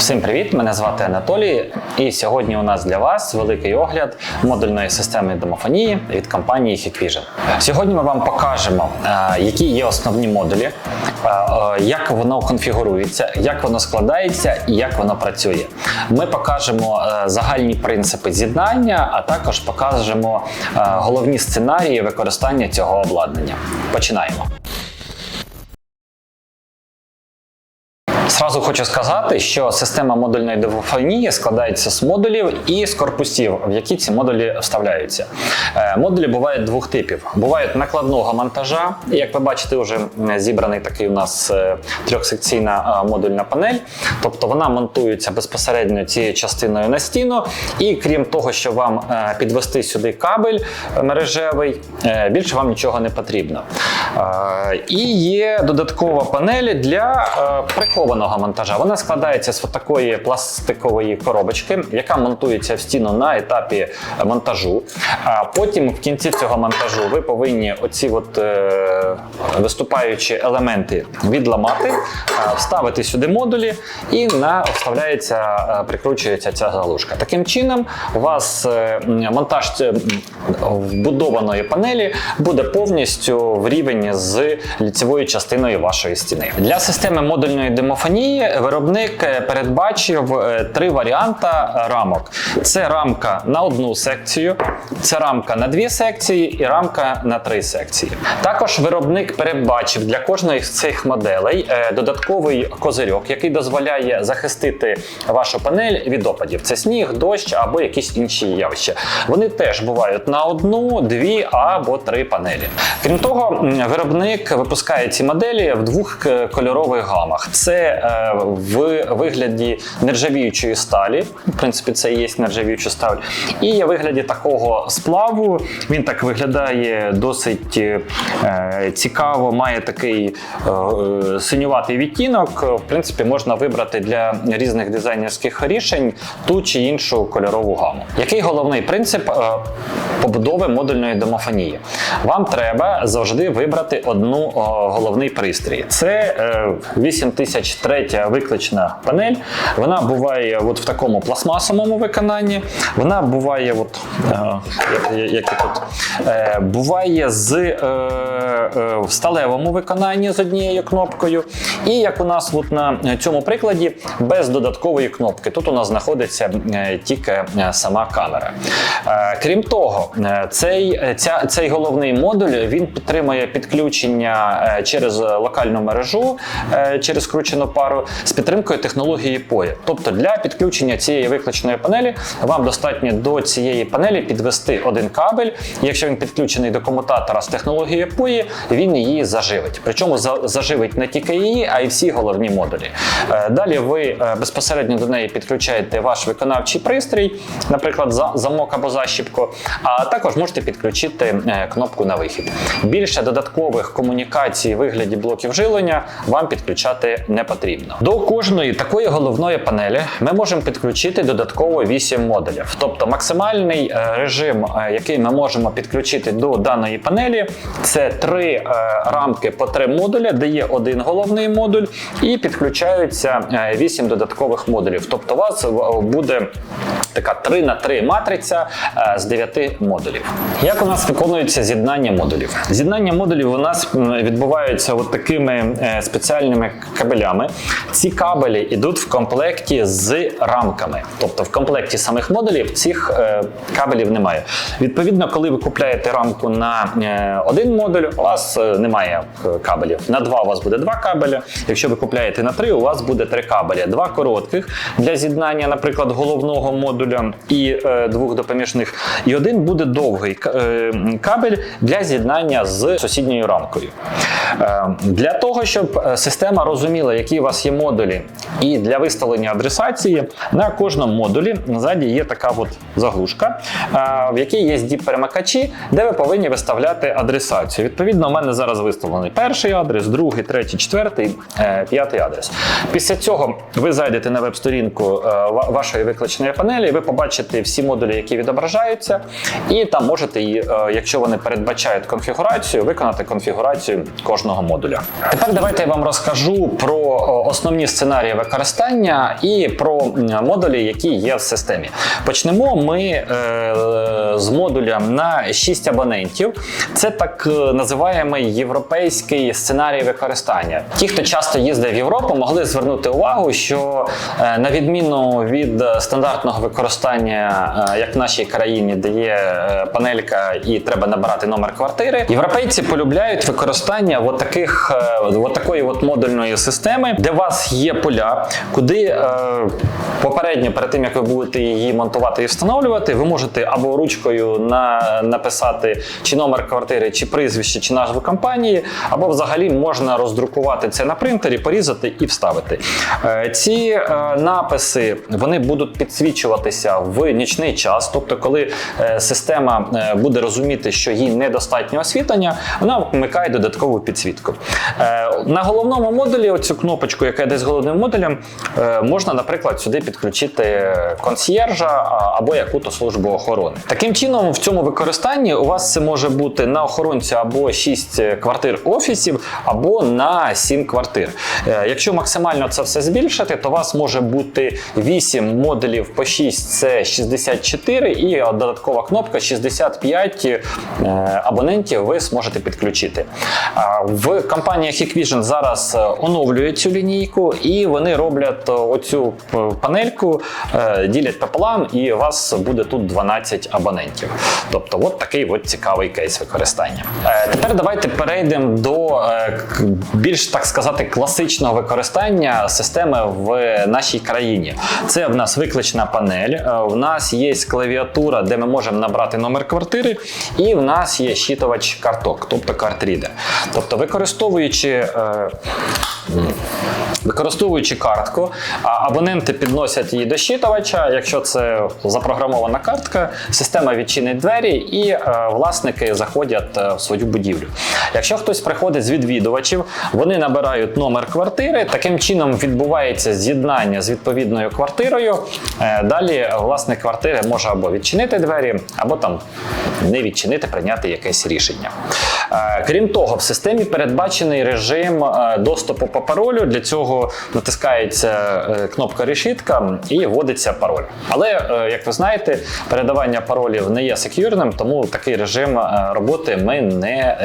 Всім привіт! Мене звати Анатолій, і сьогодні у нас для вас великий огляд модульної системи домофонії від компанії Hikvision. Сьогодні ми вам покажемо, е, які є основні модулі, е, е, як воно конфігурується, як воно складається і як воно працює. Ми покажемо загальні принципи з'єднання, а також покажемо головні сценарії використання цього обладнання. Починаємо. Зразу хочу сказати, що система модульної домофонії складається з модулів і з корпусів, в які ці модулі вставляються. Е, Модулі бувають двох типів: бувають накладного монтажа. Як ви бачите, вже зібраний такий у нас е, трьохсекційна е, модульна панель. Тобто вона монтується безпосередньо цією частиною на стіну. І крім того, що вам підвести сюди кабель мережевий, більше вам нічого не потрібно. І є додаткова панель для прихованого монтажа. Вона складається з такої пластикової коробочки, яка монтується в стіну на етапі монтажу. А потім в кінці цього монтажу ви повинні оці от, е, виступаючі елементи відламати, е, вставити сюди модулі, і на вставляється, е, прикручується ця заглушка. Таким чином, у вас е, монтаж е, вбудованої панелі буде повністю в рівень з ліцевою частиною вашої стіни. Для системи модульної демофонії виробник е, передбачив е, три варіанти рамок: це рамка на одну секцію, це рамка на дві секції і рамка на три секції. Також виробник передбачив для кожної з цих моделей е, додатковий козирьок, який дозволяє захистити вашу панель від опадів. Це сніг, дощ або якісь інші явища. Вони теж бувають на одну, дві або три панелі. Крім того, виробник випускає ці моделі в двох кольорових гамах. Це в вигляді нержавіючої сталі. В принципі, це і є нержавіюча сталь. І є вигляді такого сплаву. Він так виглядає досить е, цікаво, має такий е, синюватий відтінок. В принципі, можна вибрати для різних дизайнерських рішень ту чи іншу кольорову гаму. Який головний принцип е, побудови модульної домофонії? Вам треба завжди вибрати одну е, головний пристрій. Це е, 8003 третя виклична панель. Вона буває от в такому пластмасовому виконанні. Вона буває, от, е, як, як тут, е, буває з е, е, в сталевому виконанні з однією кнопкою. І як у нас от на цьому прикладі, без додаткової кнопки. Тут у нас знаходиться е, тільки е, сама камера. Е, крім того, е, цей ця, цей головний модуль він підтримує підключення через локальну мережу, через скручену пару з підтримкою технології POE. Тобто для підключення цієї викличної панелі вам достатньо до цієї панелі підвести один кабель. Якщо він підключений до комутатора з технологією POE, він її заживить. Причому заживить не тільки її, а й всі головні модулі. Е, Далі ви е, безпосередньо до неї підключаєте ваш виконавчий пристрій, наприклад, за- замок або защіпку, а також можете підключити е, кнопку на вихід. Більше додаткових комунікацій у вигляді блоків живлення вам підключати не потрібно. До кожної такої головної панелі ми можемо підключити додатково 8 модулів. Тобто максимальний е, режим, е, який ми можемо підключити до даної панелі, це три е, рамки по три модуля, де є один головний модуль, і підключаються 8 додаткових модулів. Тобто у вас буде така 3 на 3 матриця е, з 9 модулів. Як у нас виконується з'єднання модулів? З'єднання модулів у нас відбуваються от такими е, спеціальними кабелями. Ці кабелі йдуть в комплекті з рамками. Тобто в комплекті самих модулів цих е, кабелів немає. Відповідно, коли ви купляєте рамку на один модуль, у вас немає кабелів. На два у вас буде два кабеля. Якщо ви купляєте на три, у вас буде три кабеля. Два коротких для з'єднання, наприклад, головного модуля і е, двох допоміжних. І один буде довгий е, кабель для з'єднання з сусідньою рамкою. Е, Для того, щоб система розуміла, які у вас є модулі, і для виставлення адресації на кожному модулі ззаді є така от заглушка, в якій є DIP-перемикачі, де ви повинні виставляти адресацію. Відповідно, у мене зараз виставлений перший адрес, другий, третій, четвертий, п'ятий адрес. Після цього ви зайдете на веб-сторінку вашої викличної панелі, панелі ви побачите всі модулі, які відображаються, і там можете, е, якщо вони передбачають конфігурацію, виконати конфігурацію кожного модуля. Тепер давайте я вам розкажу про основні сценарії використання і про модулі, які є в системі. Почнемо ми е, з модуля на 6 абонентів. Це так е, називаємий європейський сценарій використання. Ті, хто часто їздить в Європу, могли звернути увагу, що е, на відміну від е, стандартного використання, е, як в нашій країні, де є е, панелька і треба набирати номер квартири, європейці полюбляють використання от таких, е, от такої от модульної системи, де у вас є поля, куди попередньо, перед тим як ви будете її монтувати і встановлювати, ви можете або ручкою на, написати чи номер квартири, чи прізвище, чи назву компанії, або взагалі можна роздрукувати це на принтері, порізати і вставити. Ці написи вони будуть підсвічуватися в нічний час, тобто, коли е, система е, буде розуміти, що їй недостатньо освітлення, вона вмикає додаткову підсвітку. Е, На головному модулі, оцю кнопочку, яка з головним модулем, можна, наприклад, сюди підключити консьєржа або яку-то службу охорони. Таким чином, в цьому використанні у вас це може бути на охоронця або 6 квартир офісів, або на 7 квартир. Якщо максимально це все збільшити, то у вас може бути 8 модулів по 6 це 64, і додаткова кнопка 65 е, абонентів ви зможете підключити. В компанії Hikvision зараз е, оновлюють цю лінійку, і вони роблять е, оцю панельку, ділять пополам, і у вас буде тут 12 абонентів. Тобто, от такий от цікавий кейс використання. Тепер давайте перейдемо до більш так сказати класичного використання системи в нашій країні. Це в нас виклична панель. Е, В нас є клавіатура, де ми можемо набрати номер квартири, і в нас є щитувач карток, тобто картрідер. Тобто, використовуючи. Використовуючи картку, абоненти підносять її до щитувача. Якщо це запрограмована картка, система відчинить двері і е, власники заходять е, в свою будівлю. Якщо хтось приходить з відвідувачів, вони набирають номер квартири. Таким чином відбувається з'єднання з відповідною квартирою. Е, Далі власник квартири може або відчинити двері, або там не відчинити, прийняти якесь рішення. Е, Крім того, в системі передбачений режим е, доступу по паролю. Для цього натискається е, кнопка решітка і вводиться пароль. Але, як ви знаєте, передавання паролів не є сек'юрним, тому такий режим роботи ми не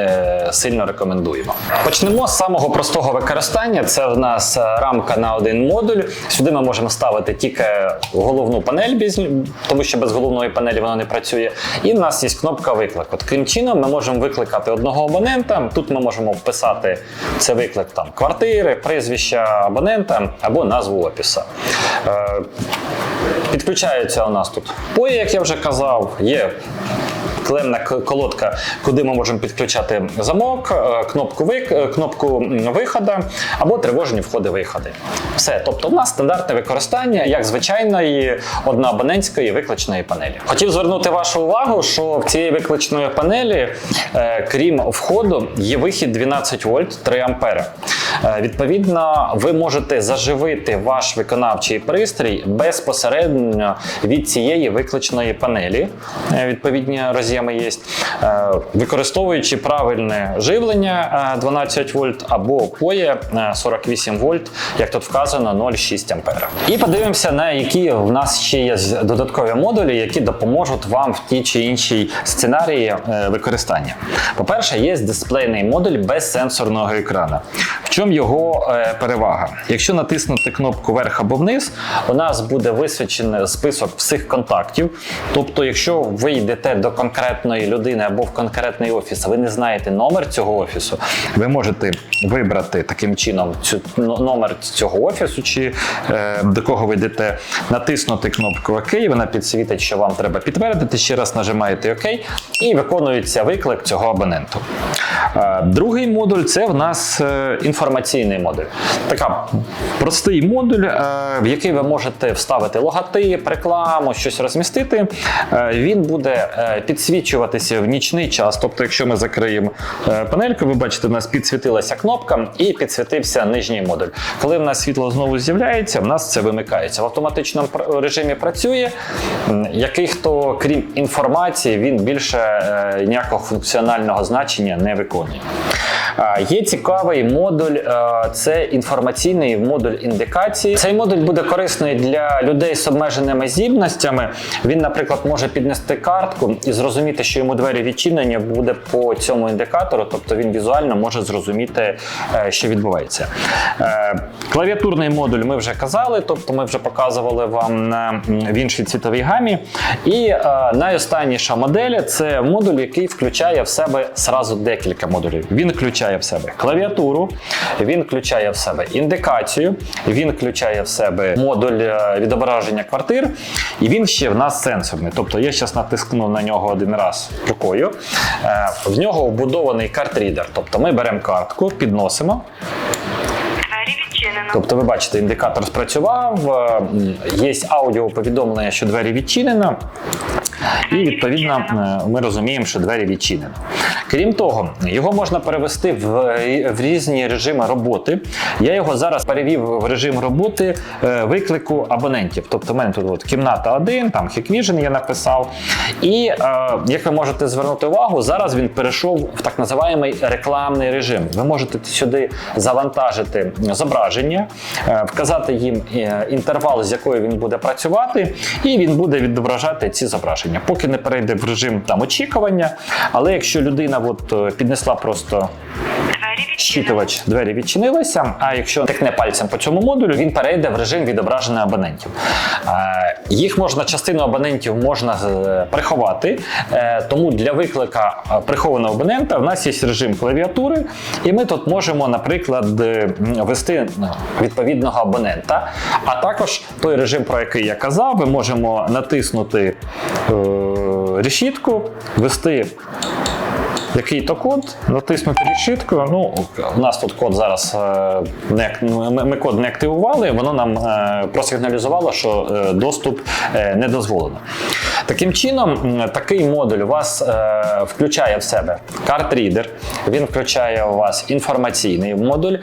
сильно рекомендуємо. Почнемо з самого простого використання. Це в нас рамка на один модуль. Сюди ми можемо ставити тільки головну панель, тому що без головної панелі вона не працює. І в нас є кнопка виклик. От таким чином ми можемо викликати одного абонента. Тут ми можемо вписати це виклик там квартири, прізвища абонента або назву опіса. Е, Підключається у нас тут POE, як я вже казав, є клемна колодка, куди ми можемо підключати замок, е, кнопку, вик, е, кнопку виходу або тривожні входи-виходи. Все, тобто, у нас стандартне використання як звичайної одноабонентської викличної панелі. Хотів звернути вашу увагу, що в цієї викличної панелі, е, крім входу, є вихід 12 вольт 3 ампери. Е, Відповідно, ви можете заживити ваш виконавчий пристрій безпосередньо від цієї викличної панелі. Е, Відповідні роз'єми є, Е, використовуючи правильне живлення е, 12 вольт або поє е, 48 вольт, як тут вказано, 0,6 ампера. І подивимося, на які в нас ще є додаткові модулі, які допоможуть вам в тій чи іншій сценарії використання. По-перше, є дисплейний модуль без сенсорного екрана. В чому його е, перевага? Якщо натиснути кнопку вверх або вниз, у нас буде висвічений список всіх контактів. Тобто, якщо ви йдете до конкретної людини або в конкретний офіс, ви не знаєте номер цього офісу, ви можете вибрати таким чином цю номер цього офісу, чи е, до кого ви йдете, натиснути кнопку ОК, вона підсвітить, що вам треба підтвердити. Ще раз нажимаєте ОК і виконується виклик цього абоненту. Е, Другий модуль це в нас е, інформаційний модуль. Така простий модуль, е, в який ви можете вставити логотип, рекламу, щось розмістити. Е, Він буде е, підсвічуватися в нічний час. Тобто, якщо ми закриємо панельку, ви бачите, у нас підсвітилася кнопка і підсвітився нижній модуль. Коли в нас світло знову з'являється, в нас це вимикається. В автоматичному режимі працює. М, Який хто, крім інформації, він більше ніякого функціонального значення не виконує. Є цікавий модуль, це інформаційний модуль індикації. Цей модуль буде корисний для людей з обмеженими здібностями. Він, наприклад, може піднести картку і зрозуміти, що йому двері відчинені буде по цьому індикатору, тобто він візуально може зрозуміти, е, що відбувається. Е, Клавіатурний модуль ми вже казали, тобто ми вже показували вам в іншій цвітовій гамі. І е, найостанніша модель це модуль, який включає в себе сразу декілька модулів. Він включає в себе клавіатуру, він включає в себе індикацію, він включає в себе модуль е, відображення квартир, і він ще в нас сенсорний. Тобто я зараз натискну на нього один раз рукою. Е, В нього вбудований картрідер. Тобто ми беремо картку, підносимо. Тобто, ви бачите, індикатор спрацював, е, є аудіоповідомлення, що двері відчинено. І відповідно ми розуміємо, що двері відчинено. Крім того, його можна перевести в, в різні режими роботи. Я його зараз перевів в режим роботи е, виклику абонентів. Тобто, в мене тут от кімната 1, там Hikvision я написав. І е, як ви можете звернути увагу, зараз він перейшов в так називаємий рекламний режим. Ви можете сюди завантажити зображення, е, вказати їм інтервал, з якою він буде працювати, і він буде відображати ці зображення. Поки не перейде в режим там очікування. Але якщо людина от, е, піднесла просто щитувач, двері відчинилися. А якщо тикне пальцем по цьому модулю, він перейде в режим відображення абонентів. Е, Їх можна, частину абонентів можна е, приховати, тому для виклика прихованого абонента в нас є режим клавіатури, і ми тут можемо, наприклад, ввести е, відповідного абонента. А також той режим, про який я казав, ми можемо натиснути решітку, ввести який-то код, натиснути решітку. Ну, у нас тут код зараз е, не ми, код не активували, воно нам е, просигналізувало, що е, доступ не дозволено. Таким чином, такий модуль у вас включає в себе карт-рідер, він включає у вас інформаційний модуль,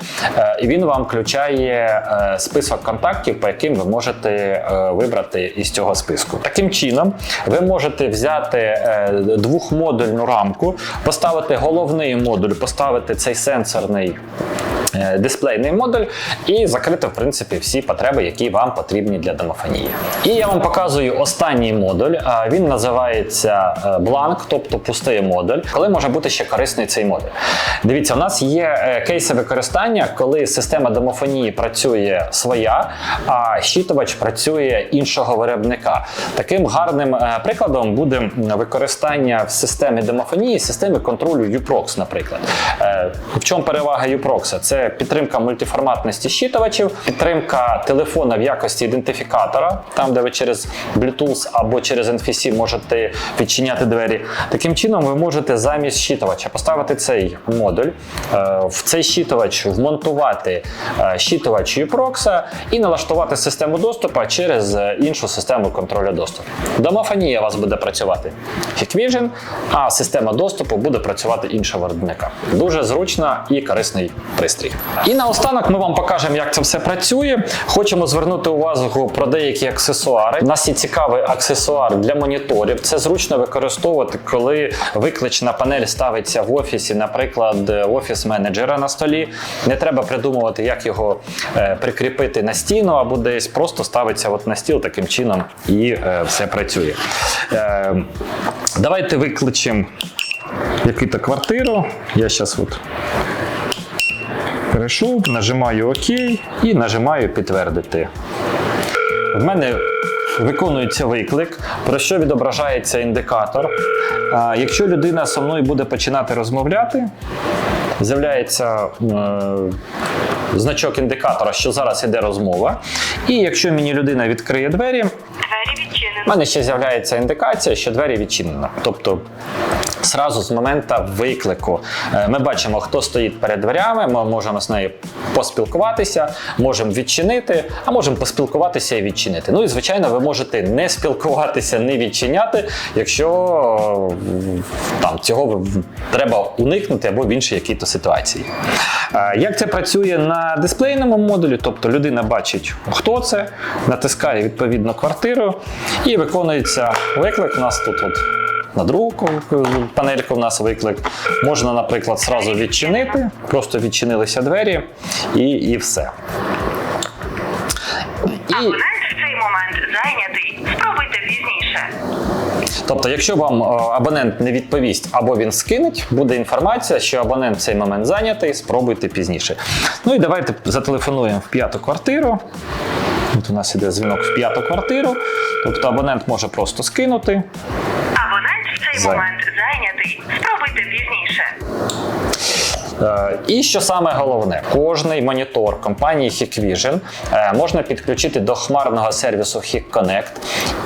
і він вам включає список контактів, по яким ви можете вибрати із цього списку. Таким чином, ви можете взяти двохмодульну рамку, поставити головний модуль, поставити цей сенсорний. Е, Дисплейний модуль і закрити, в принципі, всі потреби, які вам потрібні для домофонії. І я вам показую останній модуль. Він називається е, бланк, тобто пустий модуль. Коли може бути ще корисний цей модуль? Дивіться, у нас є е, кейси використання, коли система домофонії працює своя, а щитувач працює іншого виробника. Таким гарним е, прикладом буде використання в системі домофонії, системи контролю UPROX, наприклад. Е, В чому перевага UPROX? Це підтримка мультиформатності щитувачів, підтримка телефона в якості ідентифікатора, там, де ви через Bluetooth або через NFC можете відчиняти двері. Таким чином, ви можете замість щитувача поставити цей модуль, е, в цей щитувач вмонтувати е, щитувач UPROX і налаштувати систему доступу через е, іншу систему контролю доступу. Домофонія у вас буде працювати Hikvision, а система доступу буде працювати іншого виробника. Дуже зручна і корисний пристрій. І наостанок ми вам покажемо, як це все працює. Хочемо звернути увагу про деякі аксесуари. У нас є цікавий аксесуар для моніторів. Це зручно використовувати, коли виклична панель ставиться в офісі, наприклад, офіс менеджера на столі. Не треба придумувати, як його е, прикріпити на стіну або десь просто ставиться от на стіл таким чином і е, все працює. Е, давайте викличемо якусь квартиру. Я зараз от перейшов, нажимаю ОК і нажимаю підтвердити. В мене виконується виклик, про що відображається індикатор. Якщо людина зі мною буде починати розмовляти, з'являється е, значок індикатора, що зараз йде розмова. І якщо мені людина відкриє двері, Двері відчинено. у мене ще з'являється індикація, що двері відчинено. Тобто Сразу з моменту виклику Е, ми бачимо, хто стоїть перед дверями. Ми можемо з нею поспілкуватися, можемо відчинити, а можемо поспілкуватися і відчинити. Ну і звичайно, ви можете не спілкуватися, не відчиняти, якщо е, там цього треба уникнути або в іншій якій-то ситуації. Е, Як це працює на дисплейному модулі? Тобто людина бачить, хто це, натискає відповідно квартиру і виконується виклик. У нас тут от на другу панельку в нас виклик. Можна, наприклад, зразу відчинити, просто відчинилися двері і, і все. І, Абонент в цей момент зайнятий. Спробуйте пізніше. тобто, якщо вам е, абонент не відповість або він скинеть, буде інформація, що абонент в цей момент зайнятий, спробуйте пізніше. Ну і давайте зателефонуємо в п'яту квартиру. От у нас іде дзвінок в п'яту квартиру. Тобто абонент може просто скинути. Абонент в цей І що саме головне, кожний монітор компанії Hikvision е, можна підключити до хмарного сервісу HikConnect.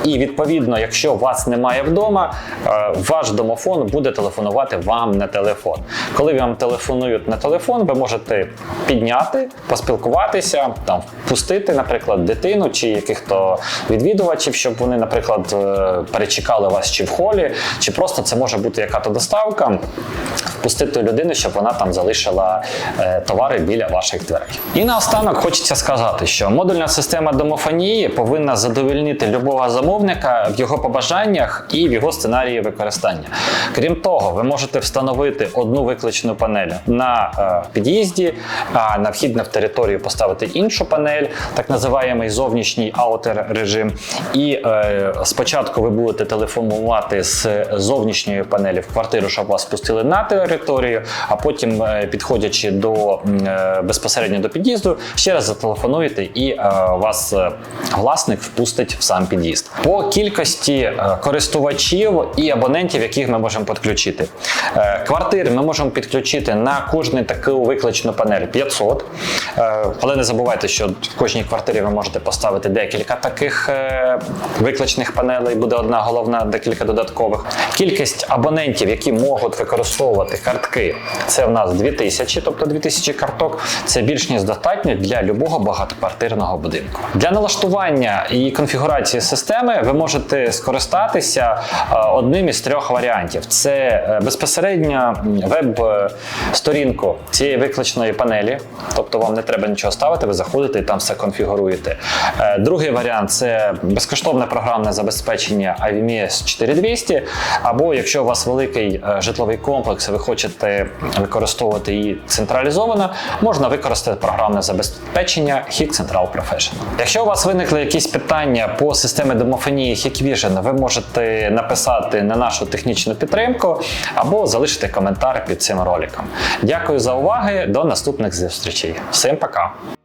І відповідно, якщо вас немає вдома, е, ваш домофон буде телефонувати вам на телефон. Коли вам телефонують на телефон, ви можете підняти, поспілкуватися, там впустити, наприклад, дитину чи яких-то відвідувачів, щоб вони, наприклад, е, перечекали вас чи в холі, чи просто це може бути яка-то доставка впустити людину, щоб вона там залишила е, товари біля ваших дверей. І наостанок хочеться сказати, що модульна система домофонії повинна задовольнити любого замовника в його побажаннях і в його сценарії використання. Крім того, ви можете встановити одну викличну панель на е, під'їзді, а на вхід в територію поставити іншу панель, так називаємий зовнішній аутер режим. І е, спочатку ви будете телефонувати з зовнішньої панелі в квартиру, щоб вас пустили на територію, а потім, е, підходячи до е, безпосередньо до під'їзду, ще раз зателефонуєте і е, вас е, власник впустить в сам під'їзд. По кількості е, користувачів і абонентів, яких ми можемо підключити. Е, Квартири ми можемо підключити на кожну таку викличну панель 500. Е, Але не забувайте, що в кожній квартирі ви можете поставити декілька таких е, викличних панелей, буде одна головна, декілька додаткових. Кількість абонентів, які можуть використовувати картки, це в нас 2000, тобто 2000 карток. Це більш ніж достатньо для любого багатоквартирного будинку. Для налаштування і конфігурації системи ви можете скористатися е, одним із трьох варіантів: це е, безпосередньо веб-сторінку цієї викличної панелі, тобто вам не треба нічого ставити, ви заходите і там все конфігуруєте. Е, Другий варіант це безкоштовне програмне забезпечення IVMS 4200, або якщо у вас великий житловий комплекс, і ви хочете використовувати її централізовано, можна використати програмне забезпечення HIC Central Professional. Якщо у вас виникли якісь питання по системі домофонії Hikvision, ви можете написати на нашу технічну підтримку або залишити коментар під цим роликом. Дякую за увагу, до наступних зустрічей. Всім пока!